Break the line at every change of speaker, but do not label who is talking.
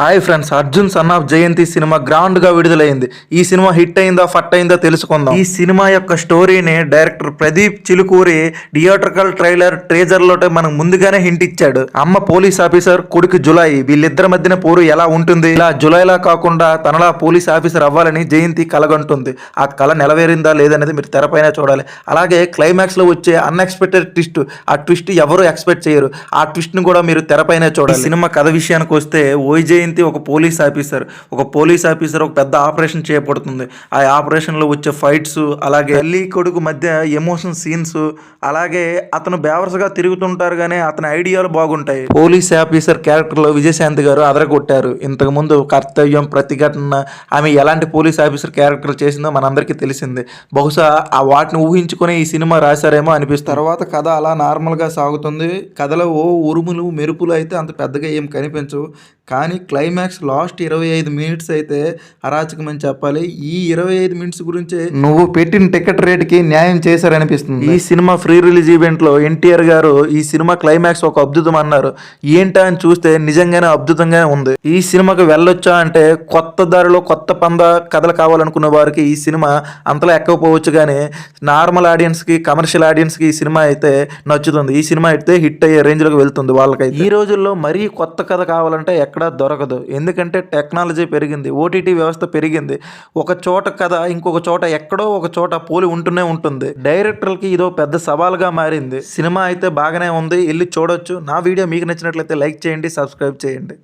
Hi friends Arjun son of Jayanthi cinema గ్రాండ్గా విడుదలైంది. ఈ సినిమా హిట్ అయిందా ఫట్ అయిందా తెలుసుకుందాం. ఈ సినిమా యొక్క స్టోరీని director Pradeep Chilukuri theatrical trailer ట్రేజర్లో మనకు ముందుగానే హింట్ ఇచ్చాడు. అమ్మ పోలీస్ ఆఫీసర్ కొడుకు జులై వీళ్ళిద్దరి మధ్యన పోరు ఎలా ఉంటుంది? ఇలా జులైలా కాకుండా తనలా పోలీస్ ఆఫీసర్ అవ్వాలని జయంతి కలగంటుంది. ఆ కళ నెలవేరిందా లేదనేది మీరు తెరపైన చూడాలి. అలాగే క్లైమాక్స్లో వచ్చే అన్ఎక్స్పెక్టెడ్ ట్విస్ట్ ఆ ట్విస్ట్ ఎవరు ఎక్స్పెక్ట్ చేయరు? ఆ ట్విస్ట్ను కూడా మీరు తెరపైన చూడాలి. సినిమా కథ విషయానికి వస్తే ఓయ్ జయంతి ఒక పోలీస్ ఆఫీసర్ ఒక పోలీస్ ఆఫీసర్ ఒక పెద్ద ఆపరేషన్ చేయబడుతుంది. ఆ ఆపరేషన్లో వచ్చే ఫైట్స్ అలాగే తల్లి కొడుకు మధ్య ఎమోషన్ సీన్స్ అలాగే అతను బేవర్స్గా తిరుగుతుంటారు కానీ అతని ఐడియాలు బాగుంటాయి. పోలీస్ ఆఫీసర్ క్యారెక్టర్లో విజయశాంతి గారు అదరగొట్టారు. ఇంతకు ముందు కర్తవ్యం ప్రతిఘటన ఆమె ఎలాంటి పోలీస్ ఆఫీసర్ క్యారెక్టర్ చేసిందో మనందరికీ తెలిసింది. బహుశా ఆ వాటిని ఊహించుకొని ఈ సినిమా రాశారేమో అనిపిస్తుంది. తర్వాత కథ అలా నార్మల్గా సాగుతుంది. కథలో ఓ ఉరుములు మెరుపులు అయితే అంత పెద్దగా ఏం కనిపించవు. కానీ క్లైమాక్స్ లాస్ట్ ఇరవై ఐదు మినిట్స్ అయితే అరాచకమని చెప్పాలి. ఈ ఇరవై ఐదు మినిట్స్ గురించి నువ్వు పెట్టిన టికెట్ రేట్కి న్యాయం చేశారనిపిస్తుంది. ఈ సినిమా ఫ్రీ రిలీజ్ ఈవెంట్లో ఎన్టీఆర్ గారు ఈ సినిమా క్లైమాక్స్ ఒక అద్భుతం అన్నారు. ఏంటా అని చూస్తే నిజంగానే అద్భుతంగానే ఉంది. ఈ సినిమాకి వెళ్ళొచ్చా అంటే కొత్త దారిలో కొత్త పంద కథలు కావాలనుకున్న వారికి ఈ సినిమా అంతలా ఎక్కకపోవచ్చు కానీ నార్మల్ ఆడియన్స్కి కమర్షియల్ ఆడియన్స్కి ఈ సినిమా అయితే నచ్చుతుంది. ఈ సినిమా అయితే హిట్ అయ్యే రేంజ్లోకి వెళ్తుంది వాళ్ళకైతే. ఈ రోజుల్లో మరీ కొత్త కథ కావాలంటే ఎక్కడా దొరకదు ఎందుకంటే టెక్నాలజీ పెరిగింది ఓటీటీ వ్యవస్థ పెరిగింది. ఒక చోట కథ ఇంకొక చోట ఎక్కడో ఒక చోట పోలి ఉంటూనే ఉంటుంది. డైరెక్టర్లకి ఇదో పెద్ద సవాల్గా మారింది. సినిమా అయితే బాగానే ఉంది వెళ్ళి చూడొచ్చు. నా వీడియో మీకు నచ్చినట్లయితే లైక్ చేయండి సబ్స్క్రైబ్ చేయండి.